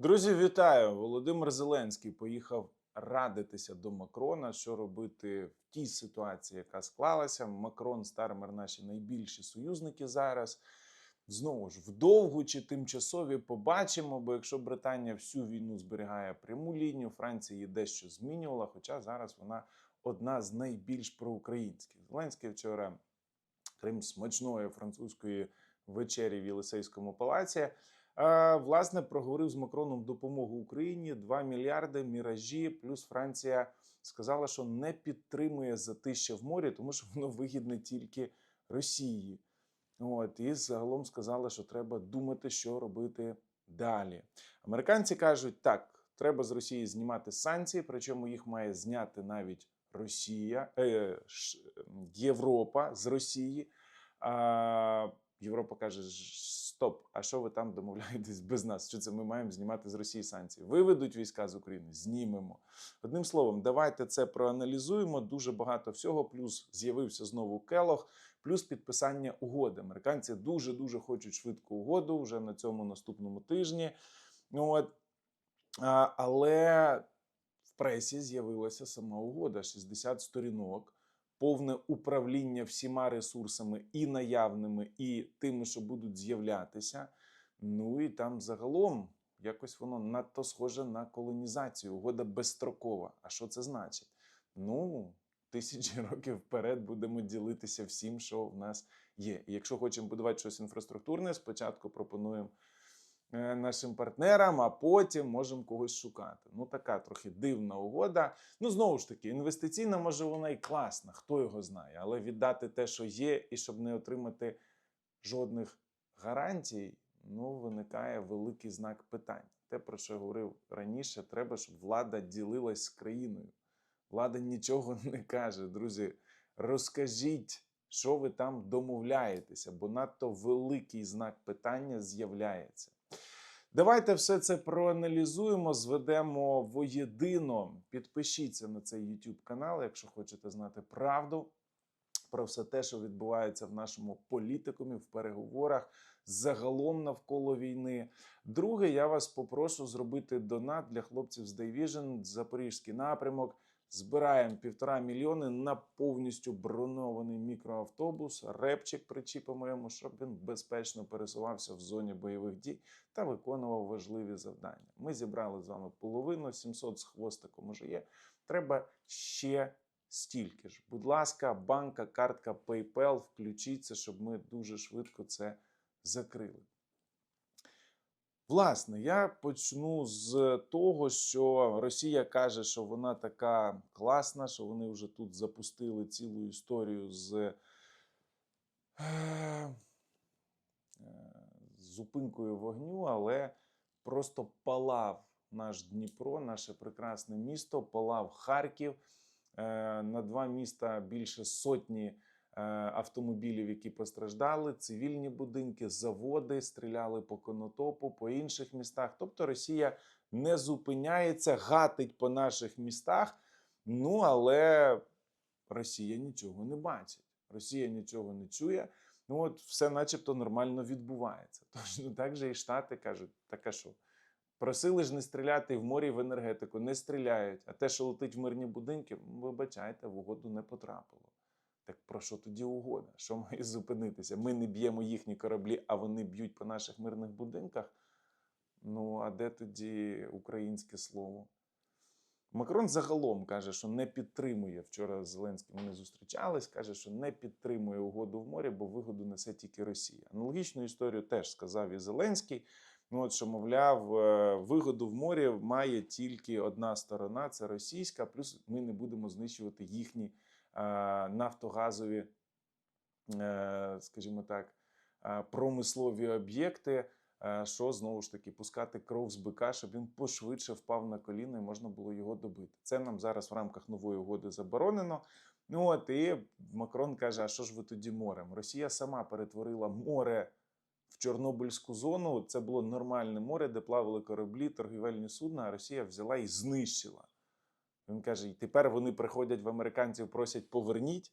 Друзі, вітаю! Володимир Зеленський поїхав радитися до Макрона, що робити в тій ситуації, яка склалася. Макрон, Стармер наші найбільші союзники зараз. Знову ж, вдовгу чи тимчасові побачимо, бо якщо Британія всю війну зберігає пряму лінію, Франція її дещо змінювала, хоча зараз вона одна з найбільш проукраїнських. Зеленський вчора, крім смачної французької вечері в Єлисейському палаці, Власне, проговорив з Макроном допомогу Україні 2 мільярди міражі. Плюс Франція сказала, що не підтримує затища в морі, тому що воно вигідне тільки Росії. От і загалом сказали, що треба думати, що робити далі. Американці кажуть, так, треба з Росії знімати санкції, причому їх має зняти навіть Росія, е, Європа з Росії. А, Європа каже: Стоп, а що ви там домовляєтесь без нас? Що це ми маємо знімати з Росії санкції? Виведуть війська з України, знімемо. Одним словом, давайте це проаналізуємо. Дуже багато всього. Плюс з'явився знову Келох, плюс підписання угоди. Американці дуже дуже хочуть швидку угоду вже на цьому наступному тижні. Ну, От. Але в пресі з'явилася сама угода: 60 сторінок повне управління всіма ресурсами і наявними, і тими, що будуть з'являтися. Ну і там загалом якось воно надто схоже на колонізацію. Угода безстрокова. А що це значить? Ну, тисячі років вперед будемо ділитися всім, що в нас є. І якщо хочемо будувати щось інфраструктурне, спочатку пропонуємо нашим партнерам, а потім можемо когось шукати. Ну, така трохи дивна угода. Ну, знову ж таки, інвестиційна, може, вона і класна, хто його знає, але віддати те, що є, і щоб не отримати жодних гарантій, ну, виникає великий знак питання. Те, про що я говорив раніше, треба, щоб влада ділилась з країною. Влада нічого не каже, друзі. Розкажіть, що ви там домовляєтеся, бо надто великий знак питання з'являється. Давайте все це проаналізуємо, зведемо воєдино. Підпишіться на цей YouTube канал, якщо хочете знати правду про все те, що відбувається в нашому політикумі, в переговорах загалом навколо війни. Друге, я вас попрошу зробити донат для хлопців з Division, Запорізький напрямок. Збираємо півтора мільйони на повністю бронований мікроавтобус. Репчик причіпимо йому, щоб він безпечно пересувався в зоні бойових дій та виконував важливі завдання. Ми зібрали з вами половину, 700 з хвостиком уже є. Треба ще стільки ж. Будь ласка, банка, картка PayPal, включіться, щоб ми дуже швидко це закрили. Власне, я почну з того, що Росія каже, що вона така класна, що вони вже тут запустили цілу історію з е, е, зупинкою вогню, але просто палав наш Дніпро, наше прекрасне місто, палав Харків. Е, На два міста більше сотні автомобілів, які постраждали, цивільні будинки, заводи стріляли по конотопу, по інших містах. Тобто Росія не зупиняється, гатить по наших містах. Ну але Росія нічого не бачить. Росія нічого не чує. Ну от все, начебто, нормально відбувається. Точно так же і Штати кажуть, так а що? Просили ж не стріляти в морі в енергетику, не стріляють. А те, що летить в мирні будинки, вибачайте, в угоду не потрапило. Так про що тоді угода? Що має зупинитися? Ми не б'ємо їхні кораблі, а вони б'ють по наших мирних будинках. Ну, а де тоді українське слово? Макрон загалом каже, що не підтримує. Вчора з Зеленським вони зустрічались, каже, що не підтримує угоду в морі, бо вигоду несе тільки Росія. Аналогічну історію теж сказав і Зеленський. Ну, от що, мовляв, е, вигоду в морі має тільки одна сторона це російська, плюс ми не будемо знищувати їхні нафтогазові, е, скажімо так, е, промислові об'єкти. е, Що знову ж таки пускати кров з бика, щоб він пошвидше впав на коліна і можна було його добити. Це нам зараз в рамках нової угоди заборонено. Ну от і Макрон каже: а що ж ви тоді морем? Росія сама перетворила море в Чорнобильську зону. Це було нормальне море, де плавали кораблі, торгівельні судна, а Росія взяла і знищила. Він каже: і тепер вони приходять в американців, просять поверніть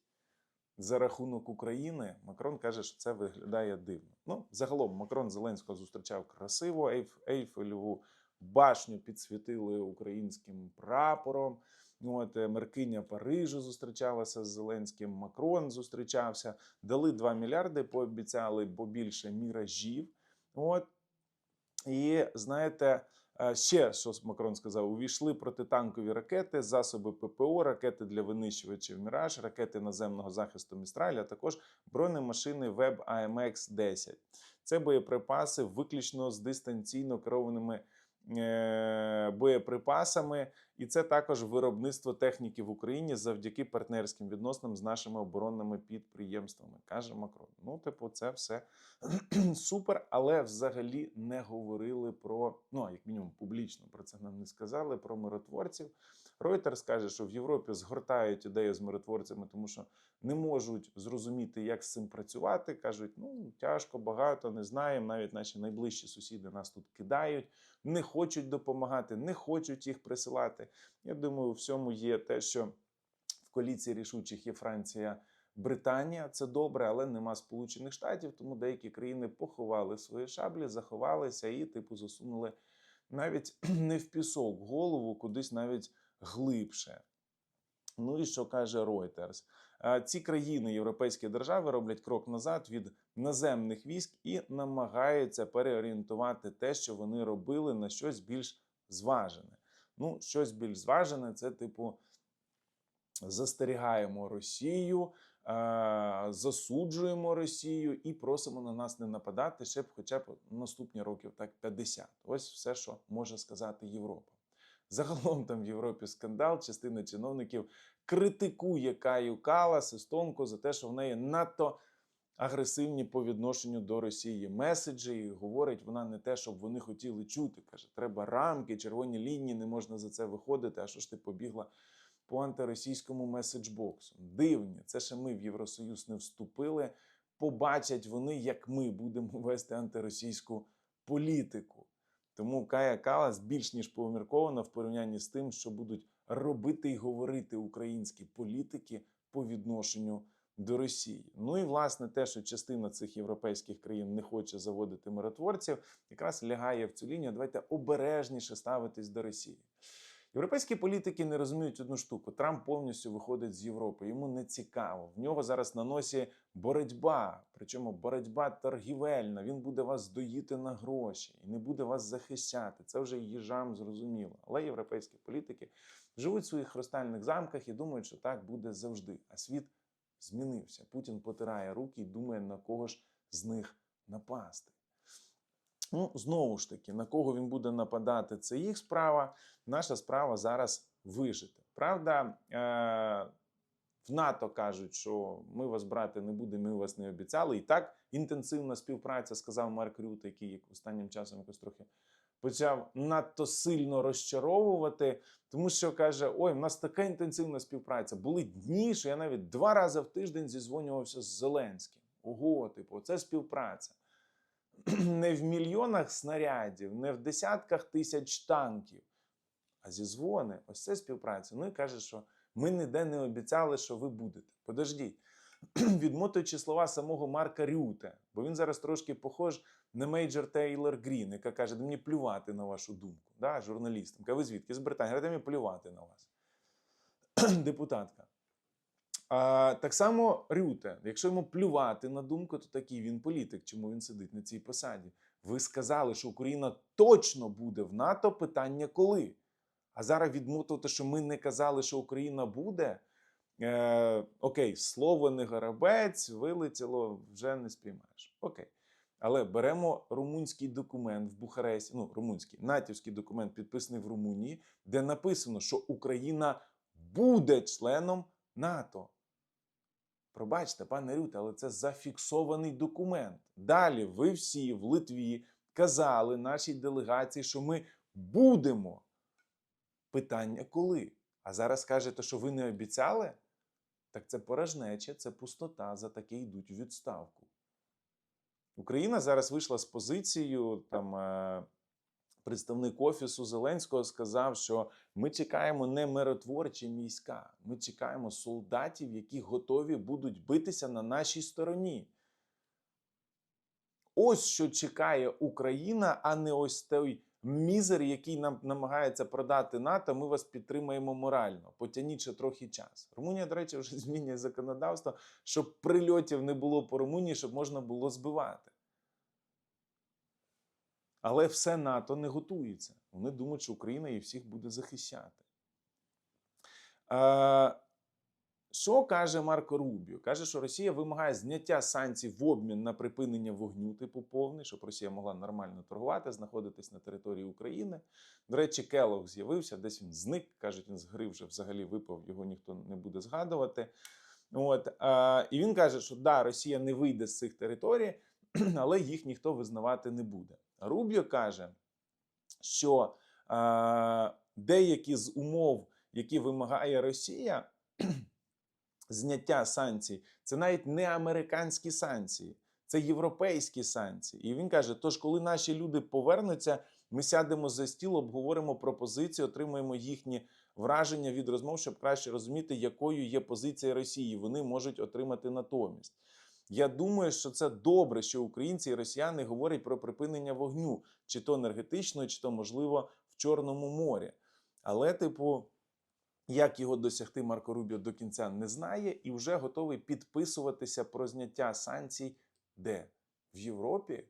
за рахунок України. Макрон каже, що це виглядає дивно. Ну, загалом, Макрон Зеленського зустрічав красиво, Ейф, Ейфелеву башню підсвітили українським прапором. Ну, От е, Меркиня Парижу зустрічалася з Зеленським, Макрон зустрічався, дали 2 мільярди, пообіцяли побільше міражів. От. І знаєте, ще що Макрон сказав: увійшли протитанкові ракети, засоби ППО, ракети для винищувачів Міраж, ракети наземного захисту Містраль, а також бронемашини Web AMX 10 Це боєприпаси виключно з дистанційно керованими е, боєприпасами, і це також виробництво техніки в Україні завдяки партнерським відносинам з нашими оборонними підприємствами, каже Макрон. Ну, типу, це все супер, але взагалі не говорили про ну як мінімум публічно про це нам не сказали. Про миротворців. Reuters каже, що в Європі згортають ідею з миротворцями, тому що не можуть зрозуміти, як з цим працювати. кажуть, ну тяжко, багато не знаємо. Навіть наші найближчі сусіди нас тут кидають, не хочуть допомагати, не хочуть їх присилати. Я думаю, у всьому є те, що в коаліції рішучих є Франція. Британія це добре, але нема Сполучених Штатів, тому деякі країни поховали свої шаблі, заховалися і, типу, засунули навіть не в пісок голову, кудись навіть глибше. Ну і що каже Reuters? Ці країни, європейські держави, роблять крок назад від наземних військ і намагаються переорієнтувати те, що вони робили, на щось більш зважене. Ну, щось більш зважене, це типу застерігаємо Росію, засуджуємо Росію і просимо на нас не нападати ще б хоча б наступні років так 50. Ось все, що може сказати Європа. Загалом там в Європі скандал. Частина чиновників критикує Каю Калас Естонку за те, що в неї надто агресивні по відношенню до Росії меседжі. І говорить вона не те, щоб вони хотіли чути. Каже, треба рамки, червоні лінії, не можна за це виходити. А що ж ти побігла по антиросійському меседжбоксу? Дивні, це ще ми в Євросоюз не вступили. Побачать вони, як ми будемо вести антиросійську політику. Тому Кая Калас більш ніж поміркована в порівнянні з тим, що будуть робити і говорити українські політики по відношенню до Росії. Ну і власне те, що частина цих європейських країн не хоче заводити миротворців, якраз лягає в цю лінію. Давайте обережніше ставитись до Росії. Європейські політики не розуміють одну штуку. Трамп повністю виходить з Європи. Йому не цікаво. В нього зараз на носі боротьба, причому боротьба торгівельна. Він буде вас доїти на гроші і не буде вас захищати. Це вже їжам зрозуміло. Але європейські політики живуть в своїх хрустальних замках і думають, що так буде завжди. А світ змінився. Путін потирає руки і думає, на кого ж з них напасти. Ну, знову ж таки, на кого він буде нападати, це їх справа. Наша справа зараз вижити. Правда, е- в НАТО кажуть, що ми вас брати не будемо, ми вас не обіцяли. І так інтенсивна співпраця, сказав Марк Рют, який останнім часом якось трохи почав надто сильно розчаровувати, тому що каже: Ой, в нас така інтенсивна співпраця. Були дні, що я навіть два рази в тиждень зізвонювався з Зеленським. Ого, типу, це співпраця. Не в мільйонах снарядів, не в десятках тисяч танків, а зізвони. Ось це співпраця. Ну і каже, що ми ніде не обіцяли, що ви будете. Подождіть, відмотуючи слова самого Марка Рюте, бо він зараз трошки похож на мейджор Тейлор Грін, яка каже: «Да мені плювати на вашу думку. Да, журналістам. Ви звідки? З Британії. Говорить, мені плювати на вас. Депутатка. А, так само Рюте, якщо йому плювати на думку, то такий він політик, чому він сидить на цій посаді. Ви сказали, що Україна точно буде в НАТО. Питання коли? А зараз відмотувати, що ми не казали, що Україна буде. Е, окей, слово не горобець, вилетіло, вже не спіймаєш. Окей. Але беремо румунський документ в Бухаресті, ну, румунський, натівський документ, підписаний в Румунії, де написано, що Україна буде членом НАТО. Пробачте, пане Рюте, але це зафіксований документ. Далі ви всі в Литві казали нашій делегації, що ми будемо. Питання коли? А зараз кажете, що ви не обіцяли? Так це порожнеча, це пустота, за таке йдуть відставку. Україна зараз вийшла з позицією там. Представник офісу Зеленського сказав, що ми чекаємо не миротворчі війська, ми чекаємо солдатів, які готові будуть битися на нашій стороні. Ось що чекає Україна, а не ось той мізер, який нам намагається продати НАТО, ми вас підтримаємо морально. Потягніть ще трохи час. Румунія, до речі, вже змінює законодавство, щоб прильотів не було по Румунії, щоб можна було збивати. Але все НАТО не готується. Вони думають, що Україна їх всіх буде захищати. Е, що каже Марко Рубіо? Каже, що Росія вимагає зняття санкцій в обмін на припинення вогню, типу повний, щоб Росія могла нормально торгувати, знаходитись на території України. До речі, Келог з'явився, десь він зник. Кажуть, він з гри вже взагалі випав, його ніхто не буде згадувати. От, е, і він каже, що да, Росія не вийде з цих територій, але їх ніхто визнавати не буде. Рубіо каже, що е, деякі з умов, які вимагає Росія, зняття санкцій, це навіть не американські санкції, це європейські санкції. І він каже: тож, коли наші люди повернуться, ми сядемо за стіл, обговоримо пропозиції, отримаємо їхні враження від розмов, щоб краще розуміти, якою є позиція Росії. Вони можуть отримати натомість. Я думаю, що це добре, що українці і росіяни говорять про припинення вогню, чи то енергетичного, чи то, можливо, в Чорному морі. Але, типу, як його досягти Марко Рубіо до кінця не знає і вже готовий підписуватися про зняття санкцій де? В Європі?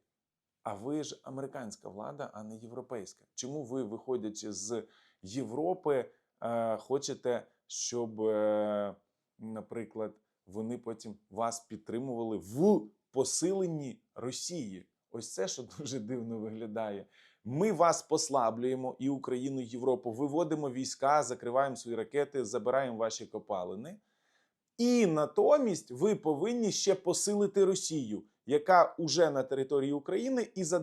А ви ж американська влада, а не європейська. Чому ви, виходячи з Європи, е, хочете, щоб, е, наприклад, вони потім вас підтримували в посиленні Росії? Ось це, що дуже дивно виглядає. Ми вас послаблюємо і Україну, і Європу, виводимо війська, закриваємо свої ракети, забираємо ваші копалини. І натомість ви повинні ще посилити Росію, яка уже на території України і за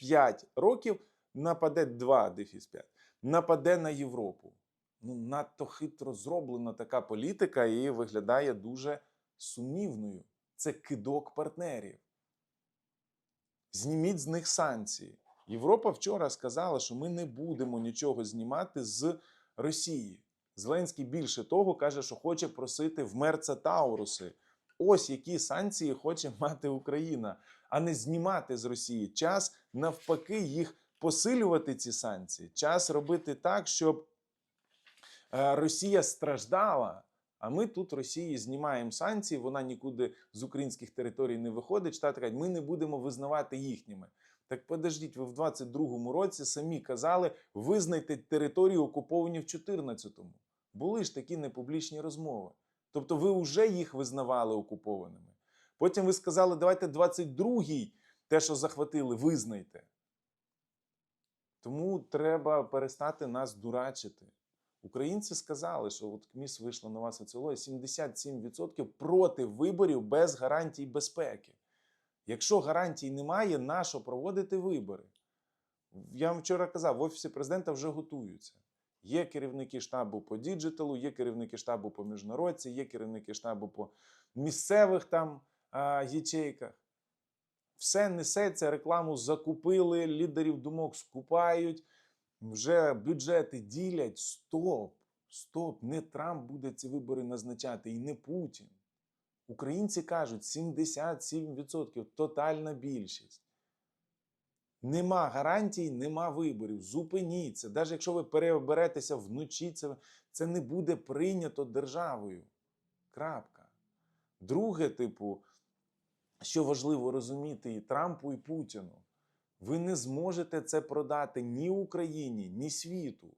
2-5 років нападе 2 дефіс 5, нападе на Європу. Ну, надто хитро зроблена така політика і виглядає дуже сумнівною. Це кидок партнерів. Зніміть з них санкції. Європа вчора сказала, що ми не будемо нічого знімати з Росії. Зеленський більше того каже, що хоче просити в мерца Тауруси. Ось які санкції хоче мати Україна, а не знімати з Росії. Час навпаки їх посилювати ці санкції. Час робити так, щоб Росія страждала. А ми тут Росії знімаємо санкції, вона нікуди з українських територій не виходить. Штати кажуть, ми не будемо визнавати їхніми. Так подождіть, ви в 22-му році самі казали, визнайте території окуповані в 14-му. Були ж такі непублічні розмови. Тобто ви вже їх визнавали окупованими. Потім ви сказали, давайте 22-й, те, що захватили, визнайте. Тому треба перестати нас дурачити. Українці сказали, що от КМІС вийшло нова соціологія, 77% проти виборів без гарантій безпеки. Якщо гарантій немає, нащо проводити вибори? Я вам вчора казав, в Офісі президента вже готуються. Є керівники штабу по діджиталу, є керівники штабу по міжнародці, є керівники штабу по місцевих там а, ячейках. Все несеться, рекламу закупили, лідерів думок скупають, вже бюджети ділять. Стоп! Стоп! Не Трамп буде ці вибори назначати і не Путін. Українці кажуть 77% тотальна більшість. Нема гарантій, нема виборів. Зупиніться. Навіть якщо ви переоберетеся вночі, це, це не буде прийнято державою. Крапка. Друге, типу, що важливо розуміти і Трампу, і Путіну, ви не зможете це продати ні Україні, ні світу.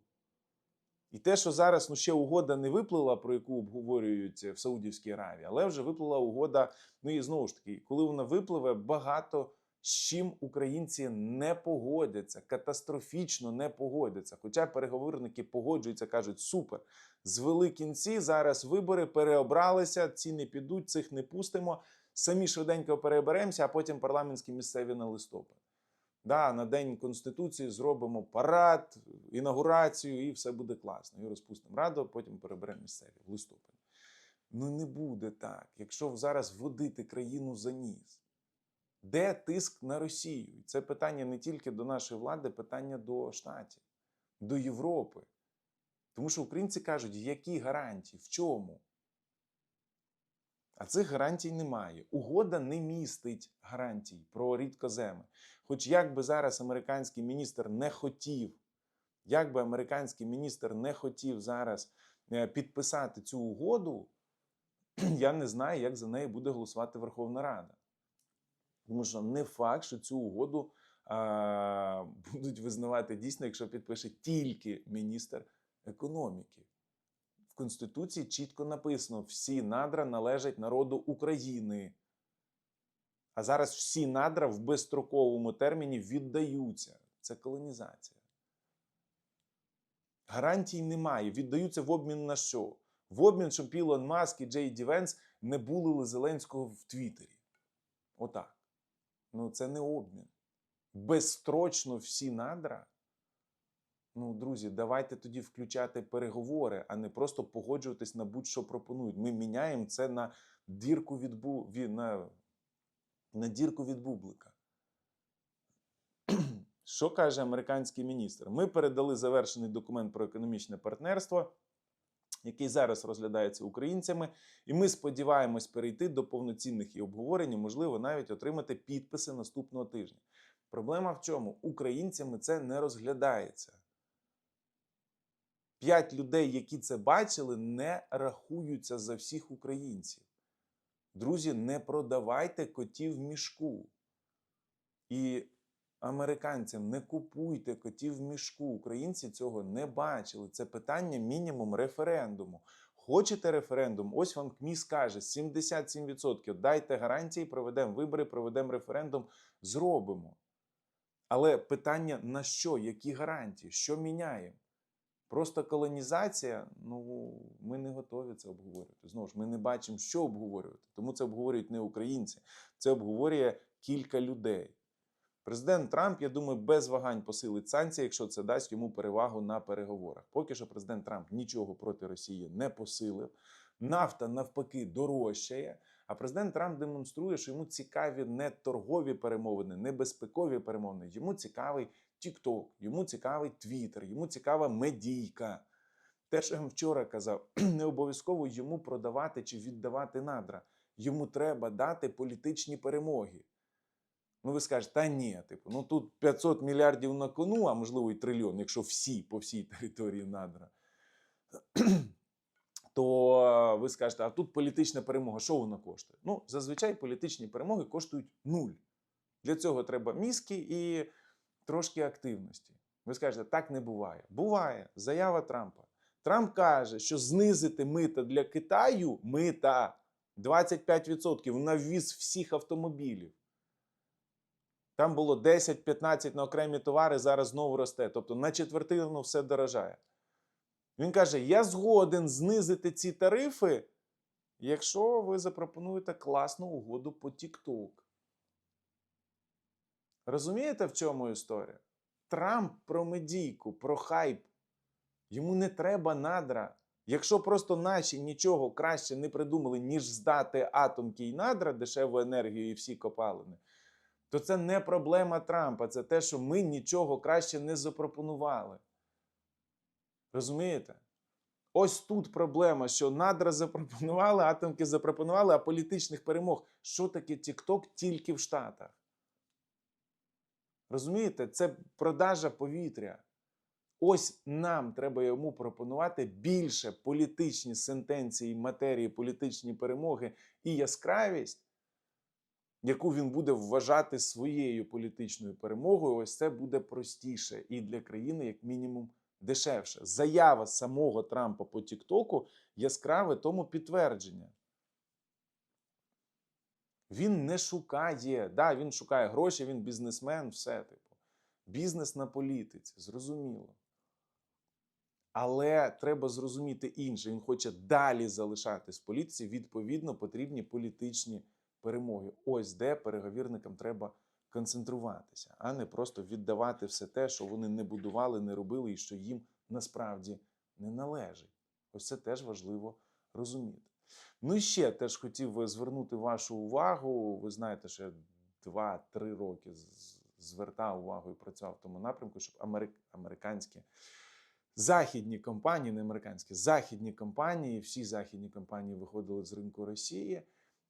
І те, що зараз ну, ще угода не виплила, про яку обговорюють в Саудівській Аравії, але вже виплила угода. Ну і знову ж таки, коли вона випливе, багато з чим українці не погодяться, катастрофічно не погодяться. Хоча переговорники погоджуються, кажуть, супер, звели кінці, зараз вибори переобралися, ці не підуть, цих не пустимо. Самі швиденько переберемося, а потім парламентські місцеві на листопад. Да, на День Конституції зробимо парад, інаугурацію, і все буде класно. І розпустимо раду, потім переберемо місцеві в листопаді. Ну не буде так, якщо зараз вводити країну за ніс. Де тиск на Росію? Це питання не тільки до нашої влади, питання до Штатів, до Європи. Тому що українці кажуть, які гарантії, в чому? А цих гарантій немає. Угода не містить гарантій про рідкоземи. Хоч як би зараз американський міністр не хотів, як би американський міністр не хотів зараз е, підписати цю угоду, я не знаю, як за неї буде голосувати Верховна Рада. Тому що не факт, що цю угоду а, будуть визнавати дійсно, якщо підпише тільки міністр економіки. Конституції чітко написано: всі надра належать народу України. А зараз всі надра в безстроковому терміні віддаються. Це колонізація. Гарантій немає. Віддаються в обмін на що? В обмін, щоб Ілон Маск і Джей Ді Венс не булили Зеленського в Твіттері. Отак. Ну, це не обмін. Безстрочно всі надра. Ну, друзі, давайте тоді включати переговори, а не просто погоджуватись на будь-що пропонують. Ми міняємо це на дірку від, бу... на... на дірку від бублика. Що каже американський міністр? Ми передали завершений документ про економічне партнерство, який зараз розглядається українцями, і ми сподіваємось перейти до повноцінних і обговорень, і, можливо, навіть отримати підписи наступного тижня. Проблема в чому? Українцями це не розглядається. П'ять людей, які це бачили, не рахуються за всіх українців. Друзі, не продавайте котів в мішку. І американцям не купуйте котів в мішку. Українці цього не бачили. Це питання мінімум референдуму. Хочете референдум? Ось вам КМІС каже: 77%. Дайте гарантії, проведемо вибори, проведемо референдум, зробимо. Але питання на що? Які гарантії? Що міняємо? Просто колонізація, ну ми не готові це обговорювати. Знову ж ми не бачимо, що обговорювати. Тому це обговорюють не українці, це обговорює кілька людей. Президент Трамп, я думаю, без вагань посилить санкції, якщо це дасть йому перевагу на переговорах. Поки що президент Трамп нічого проти Росії не посилив. Нафта навпаки дорожчає. А президент Трамп демонструє, що йому цікаві не торгові перемовини, не безпекові перемовини. Йому цікавий TikTok, йому цікавий Twitter, йому цікава медійка. Те, що я вам вчора казав, не обов'язково йому продавати чи віддавати надра. Йому треба дати політичні перемоги. Ну, ви скажете, та ні, типу, ну тут 500 мільярдів на кону, а можливо і трильйон, якщо всі по всій території надра. То ви скажете, а тут політична перемога, що вона коштує? Ну, зазвичай політичні перемоги коштують нуль. Для цього треба мізки і трошки активності. Ви скажете, так не буває. Буває. Заява Трампа. Трамп каже, що знизити мита для Китаю мита 25% на ввіз всіх автомобілів. Там було 10-15 на окремі товари, зараз знову росте. Тобто на четвертину все дорожає. Він каже: Я згоден знизити ці тарифи, якщо ви запропонуєте класну угоду по TikTok. Розумієте, в чому історія? Трамп про медійку, про хайп. Йому не треба надра. Якщо просто наші нічого краще не придумали, ніж здати атомки і надра, дешеву енергію і всі копалини, то це не проблема Трампа. Це те, що ми нічого краще не запропонували. Розумієте? Ось тут проблема, що надра запропонували, атомки запропонували, а політичних перемог. Що таке TikTok тільки в Штатах? Розумієте, це продажа повітря. Ось нам треба йому пропонувати більше політичні сентенції, матерії, політичні перемоги і яскравість, яку він буде вважати своєю політичною перемогою. Ось це буде простіше і для країни, як мінімум, дешевше. Заява самого Трампа по Тіктоку яскраве тому підтвердження. Він не шукає, да, він шукає гроші, він бізнесмен, все типу. Бізнес на політиці, зрозуміло. Але треба зрозуміти інше. Він хоче далі залишатись в політиці. Відповідно, потрібні політичні перемоги. Ось де переговірникам треба концентруватися, а не просто віддавати все те, що вони не будували, не робили і що їм насправді не належить. Ось це теж важливо розуміти. Ну і ще теж хотів звернути вашу увагу. Ви знаєте, що я 2-3 роки звертав увагу і працював в тому напрямку, щоб америк... американські західні компанії, не американські, західні компанії, всі західні компанії виходили з ринку Росії.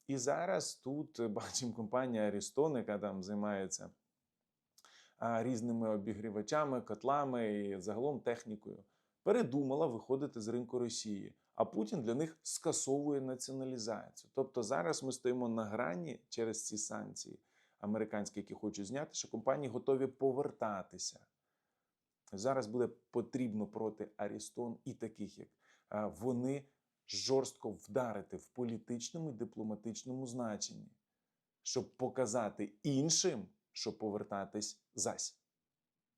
І зараз тут е, бачимо компанія Ariston, яка там займається різними обігрівачами, котлами і загалом технікою, передумала виходити з ринку Росії. А Путін для них скасовує націоналізацію. Тобто зараз ми стоїмо на грані через ці санкції американські, які хочуть зняти, що компанії готові повертатися. Зараз буде потрібно проти Арістон і таких, як вони жорстко вдарити в політичному і дипломатичному значенні, щоб показати іншим, що повертатись зась.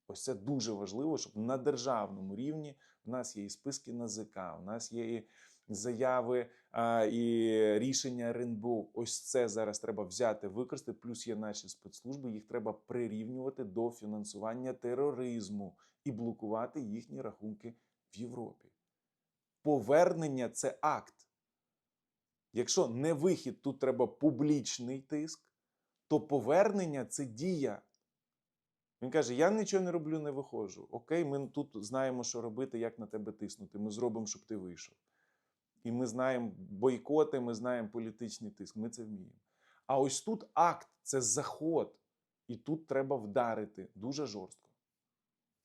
Ось це дуже важливо, щоб на державному рівні в нас є і списки НАЗК, у нас є і заяви а, і рішення РНБО. Ось це зараз треба взяти, використати. Плюс є наші спецслужби. Їх треба прирівнювати до фінансування тероризму і блокувати їхні рахунки в Європі. Повернення це акт. Якщо не вихід, тут треба публічний тиск, то повернення це дія. Він каже: Я нічого не роблю, не виходжу. Окей, ми тут знаємо, що робити, як на тебе тиснути. Ми зробимо, щоб ти вийшов. І ми знаємо бойкоти, ми знаємо політичний тиск. Ми це вміємо. А ось тут акт це заход. І тут треба вдарити дуже жорстко.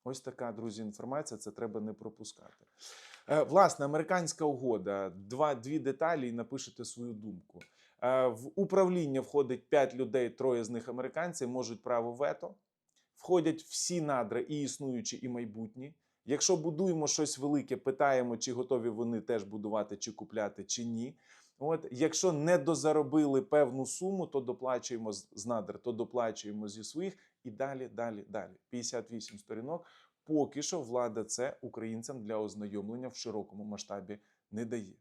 Ось така, друзі, інформація. Це треба не пропускати. Е, Власне, американська угода. Два, дві деталі і напишете свою думку. Е, В управління входить 5 людей, троє з них американці, можуть право вето. Входять всі надра, і існуючі, і майбутні. Якщо будуємо щось велике, питаємо, чи готові вони теж будувати, чи купляти, чи ні. От, якщо не дозаробили певну суму, то доплачуємо з надр, то доплачуємо зі своїх і далі, далі, далі. 58 сторінок. Поки що влада це українцям для ознайомлення в широкому масштабі не дає.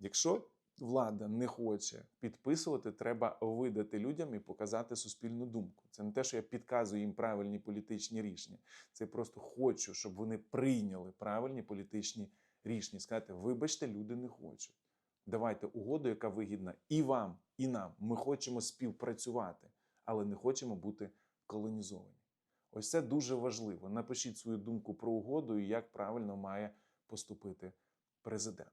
Якщо влада не хоче підписувати, треба видати людям і показати суспільну думку. Це не те, що я підказую їм правильні політичні рішення. Це просто хочу, щоб вони прийняли правильні політичні рішення. Сказати, вибачте, люди не хочуть. Давайте угоду, яка вигідна і вам, і нам. Ми хочемо співпрацювати, але не хочемо бути колонізовані. Ось це дуже важливо. Напишіть свою думку про угоду і як правильно має поступити президент.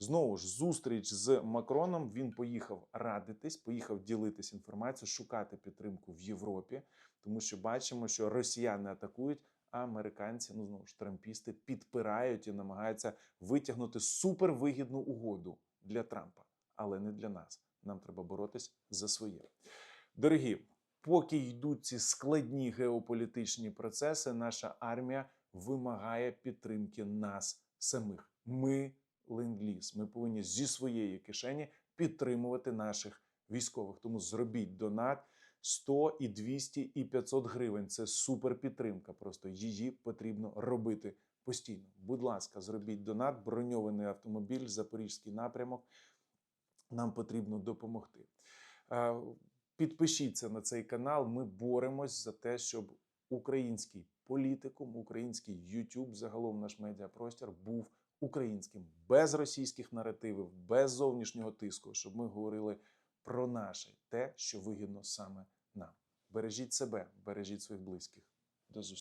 Знову ж, зустріч з Макроном. Він поїхав радитись, поїхав ділитись інформацією, шукати підтримку в Європі, тому що бачимо, що росіяни атакують, а американці, ну знову ж трампісти, підпирають і намагаються витягнути супервигідну угоду для Трампа, але не для нас. Нам треба боротись за своє. Дорогі, поки йдуть ці складні геополітичні процеси, наша армія вимагає підтримки нас самих. Ми ленд-ліз. Ми повинні зі своєї кишені підтримувати наших військових. Тому зробіть донат 100 і 200 і 500 гривень. Це супер підтримка. Просто її потрібно робити постійно. Будь ласка, зробіть донат, броньований автомобіль, запорізький напрямок. Нам потрібно допомогти. Е, Підпишіться на цей канал. Ми боремось за те, щоб український політикум, український YouTube, загалом наш медіапростір був українським, без російських наративів, без зовнішнього тиску, щоб ми говорили про наше, те, що вигідно саме нам. Бережіть себе, бережіть своїх близьких. До зустрічі.